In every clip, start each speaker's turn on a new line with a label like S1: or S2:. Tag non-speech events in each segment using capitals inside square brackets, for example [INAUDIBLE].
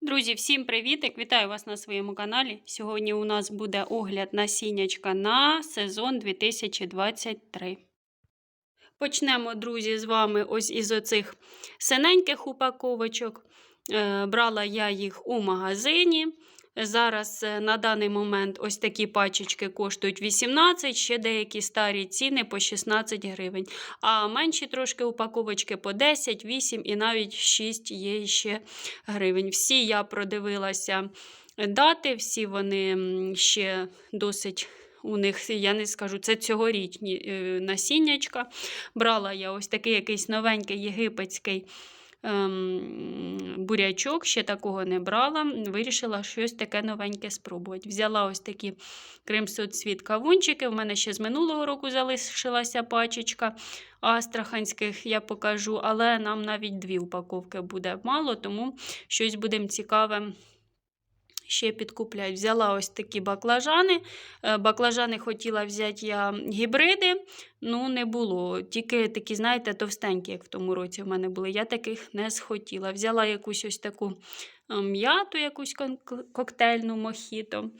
S1: Друзі, всім привітик! Вітаю вас на своєму каналі. Сьогодні у нас буде огляд насіннячка на сезон 2023. Почнемо, друзі, з вами ось із оцих синеньких упаковочок. Е, Брала я їх у магазині. Зараз е, на даний момент ось такі пачечки коштують 18, ще деякі старі ціни по 16 гривень. А менші трошки упаковочки по 10, 8 і навіть 6 є ще гривень. Всі я продивилася дати, всі вони ще досить. У них, я не скажу, це цьогорічні е, насіннячка. Брала я ось такий якийсь новенький єгипетський бурячок, ще такого не брала. Вирішила щось таке новеньке спробувати. Взяла ось такі кримсоцвіт кавунчики. У мене ще з минулого року залишилася пачечка астраханських, я покажу, але нам навіть дві упаковки буде мало, тому щось будемо цікаве. Ще підкуплять. Взяла ось такі баклажани. Е, Баклажани хотіла взяти я гібриди, ну не було. Тільки такі, знаєте, товстенькі, як в тому році в мене були. Я таких не схотіла. Взяла якусь ось таку е, м'яту, якусь коктейльну мохіто.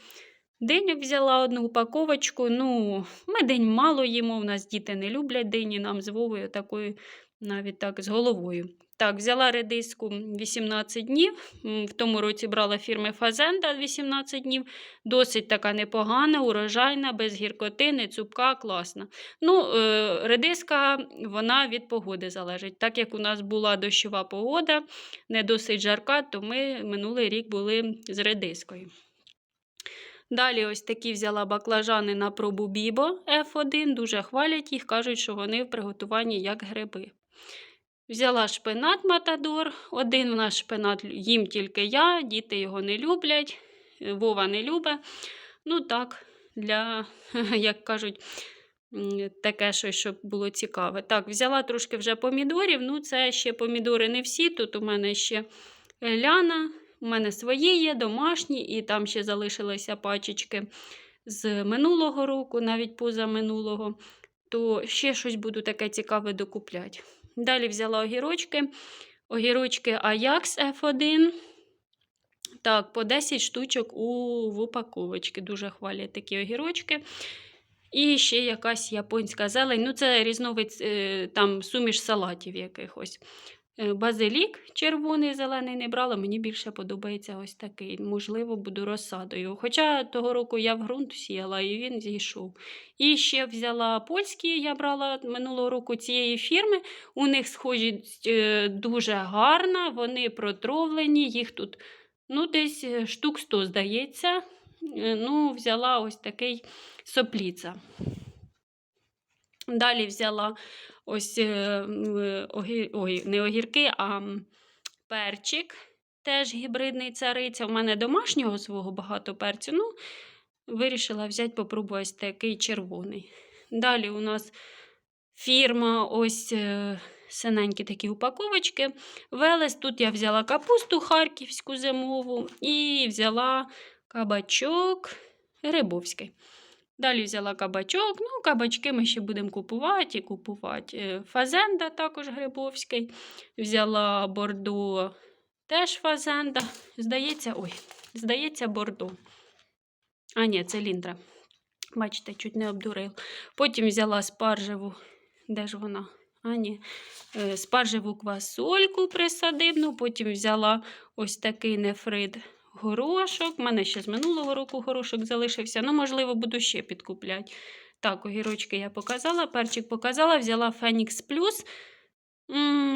S1: Диню взяла одну упаковочку. Ну, ми день мало їмо, у нас діти не люблять дині, нам з Вовою такою навіть так з головою. Так, взяла редиску 18 днів. В тому році брала фірми Фазенда 18 днів. Досить така непогана, урожайна, без гіркотини, цупка, класна. Ну, е, редиска вона від погоди залежить. Так як у нас була дощова погода, не досить жарка, то ми минулий рік були з редискою. Далі ось такі взяла баклажани на пробу Бібо F1. Дуже хвалять їх, кажуть, що вони в приготуванні як гриби. Взяла шпинат Матадор. Один в нас шпинат їм тільки я, діти його не люблять, е, Вова не любить. Ну так, для, [LAUGHS] як кажуть, таке щось, щоб було цікаве. Так, взяла трошки вже помідорів. Ну, це ще помідори не всі. Тут у мене ще ляна, у мене свої є, домашні, і там ще залишилися пачечки з минулого року, навіть позаминулого. То ще щось буду таке цікаве докупляти. Далі взяла огірочки. Огірочки Ajax F1. Так, по 10 штучок у, в упаковочці. Дуже хвалять такі огірочки. І ще якась японська зелень. Ну, це різновид е, там суміш салатів якихось. Е, Базилік червоний, зелений не брала. Мені більше подобається ось такий. Можливо, буду розсадою. Хоча того року я в ґрунт сіяла і він зійшов. І ще взяла польські, я брала минулого року цієї фірми. У них схожість е, дуже гарна, вони протровлені, їх тут ну, десь е, штук 100, здається. Ну, взяла ось такий сопліца. Далі взяла ось е, е. Ой, не огірки, а перчик. Теж гібридний цариця. У мене домашнього свого багато перцю. Ну, вирішила взяти, попробувати ось такий червоний. Далі у нас фірма ось е, синенькі такі упаковочки. Велес. Тут я взяла капусту харківську зимову і взяла кабачок грибовський. Далі взяла кабачок. Ну, кабачки ми ще будемо купувати і купувати. Е, Фазенда також грибовський. Взяла бордо теж фазенда. Здається, ой, здається, бордо. А, ні, це ліндра. Бачите, чуть не обдурив. Потім взяла спаржеву. Де ж вона? А, ні. Е, Спаржеву квасольку присадибну. Потім взяла ось такий нефрит горошок. У мене ще з минулого року горошок залишився. Ну, можливо, буду ще підкупляти. Так, огірочки я показала, перчик показала, взяла Фенікс Плюс.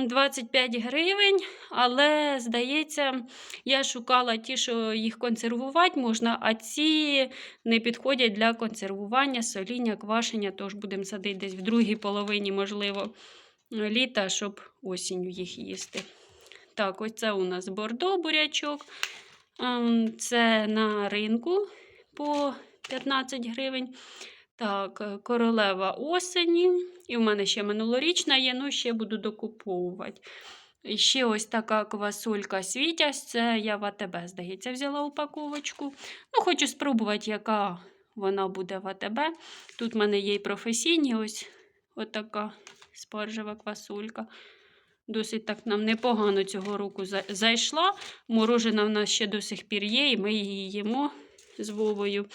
S1: 25 гривень, але, здається, я шукала ті, що їх консервувати можна, а ці не підходять для консервування, соління, квашення, тож будемо садити десь в другій половині, можливо, літа, щоб осінню їх їсти. Так, ось це у нас бордо бурячок. Ем, Це на ринку по 15 гривень. Так, е, королева осені. І в мене ще минулорічна є, ну ще буду докуповувати. І ще ось така квасолька світязь. Це я в АТБ, здається, взяла упаковочку. Ну, хочу спробувати, яка вона буде в АТБ. Тут в мене є і професійні ось отака спаржева квасолька. Досить так нам непогано цього року зайшла. Морожена в нас ще до сих пір є, і ми її їмо з Вовою.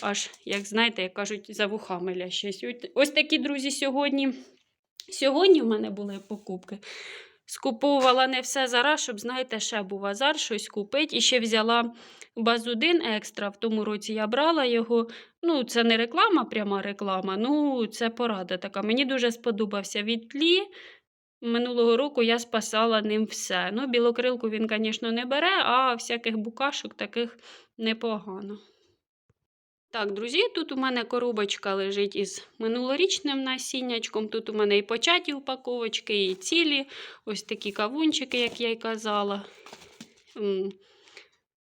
S1: Аж, як знаєте, як кажуть, за вухами лящить. Ось- такі, друзі, сьогодні. Сьогодні в мене були покупки. Скуповувала не все зараз, щоб, знаєте, ще був азар, щось купити. І ще взяла базудин екстра. В тому році я брала його. Ну, це не реклама, пряма реклама. Ну, це порада така. Мені дуже сподобався від тлі. Минулого року я спасала ним все. Ну, білокрилку він, звісно, не бере, а всяких букашок таких непогано. Так, друзі, тут у мене коробочка лежить із минулорічним насіннячком. Тут у мене і початі упаковочки, і цілі. Ось такі кавунчики, як я й казала.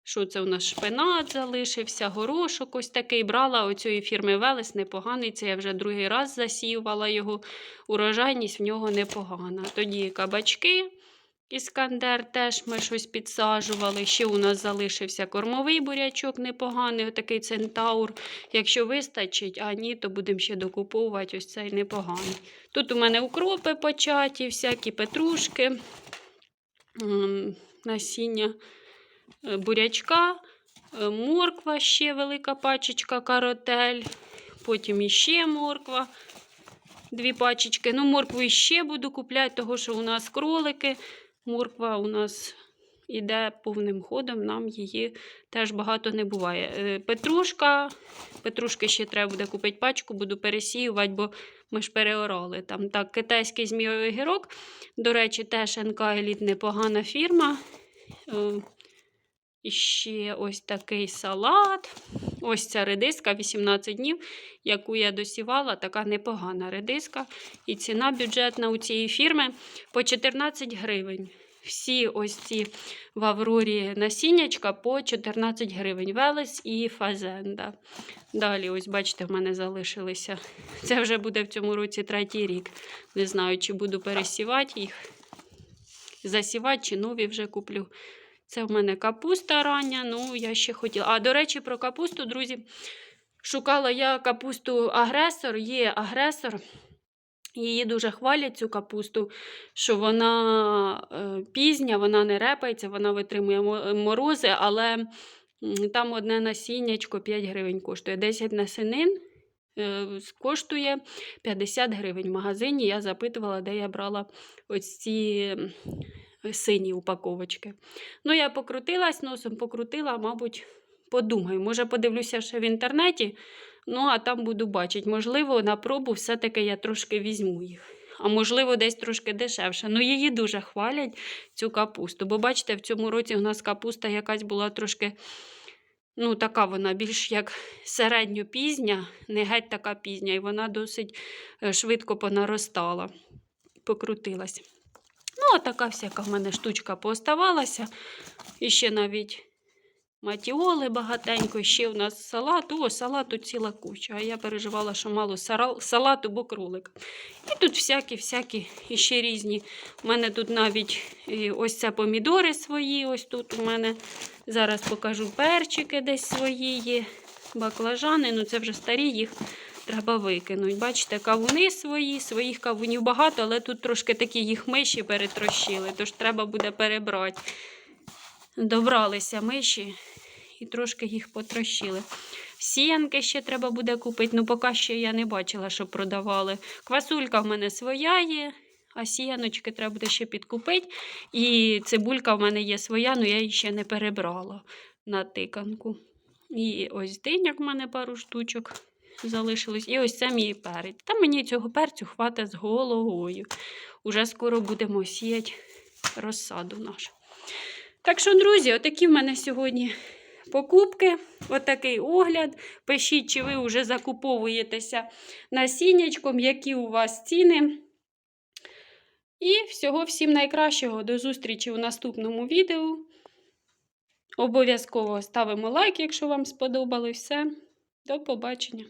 S1: Що це у нас шпинат залишився, горошок ось такий. Брала оцієї фірми Велес, непоганий. Це я вже другий раз засіювала його. Урожайність в нього непогана. Тоді кабачки. Іскандер теж ми щось підсаджували. Ще у нас залишився кормовий бурячок непоганий, отакий центаур. Якщо вистачить, а ні, то будемо ще докуповувати ось цей непоганий. Тут у мене укропи початі, всякі петрушки, насіння бурячка, е, морква ще велика пачечка, каротель, потім іще морква. Дві пачечки. Ну, моркву іще буду купляти, тому що у нас кролики. Морква у нас іде повним ходом, нам її теж багато не буває. Е, Петрушка, петрушки ще треба буде купити пачку, буду пересіювати, бо ми ж переорали. Там так, китайський змійовий гірок. До речі, теж НК Еліт непогана фірма. І ще ось такий салат. Ось ця редиска 18 днів, яку я досівала, така непогана редиска. І ціна бюджетна у цієї фірми по 14 гривень. Всі ось ці в Аврорі насіннячка по 14 гривень. Велес і фазенда. Далі, ось бачите, в мене залишилися. Це вже буде в цьому році третій рік. Не знаю, чи буду пересівати їх, засівати, чи нові вже куплю. Це в мене капуста рання. Ну, я ще хотіла. А, до речі, про капусту, друзі. Шукала я капусту агресор, є агресор. Її дуже хвалять цю капусту, що вона е, пізня, вона не репається, вона витримує морози, але там одне насіннячко 5 гривень коштує. 10 насінин е, коштує 50 гривень. В магазині я запитувала, де я брала ось ці сині упаковочки. Ну, я покрутилась носом, покрутила, мабуть, подумаю. Може, подивлюся ще в інтернеті. Ну, а там буду бачити. Можливо, на пробу все-таки я трошки візьму їх. А можливо, десь трошки дешевше. Ну, її дуже хвалять, цю капусту. Бо бачите, в цьому році у нас капуста якась була трошки, ну, така вона більш як середньопізня, не геть така пізня. І вона досить е, швидко понаростала, покрутилась. Ну, а така всяка в мене штучка пооставалася. І ще навіть матіоли багатенько, ще у нас салат. О, салату ціла куча. А я переживала, що мало салату, бо кролик. І тут всякі-всякі іще різні. У мене тут навіть ось це помідори свої. Ось тут у мене зараз покажу перчики десь свої є. Баклажани, ну це вже старі, їх треба викинути. Бачите, кавуни свої, своїх кавунів багато, але тут трошки такі їх миші перетрощили, тож треба буде перебрати. Добралися миші і трошки їх потрощили. Сіянки ще треба буде купити, ну поки що я не бачила, що продавали. Квасулька в мене своя є, а сіяночки треба буде ще підкупити. І цибулька в мене є своя, але я її ще не перебрала на тиканку. І ось диняк в мене пару штучок залишилось. І ось це мій перець. Та мені цього перцю хватить з головою. Уже скоро будемо сіяти розсаду нашу. Так що, друзі, отакі в мене сьогодні покупки, отакий огляд. Пишіть, чи ви вже закуповуєтеся насіннячком, які у вас ціни. І всього всім найкращого. До зустрічі у наступному відео. Обов'язково ставимо лайк, якщо вам сподобалось все. До побачення!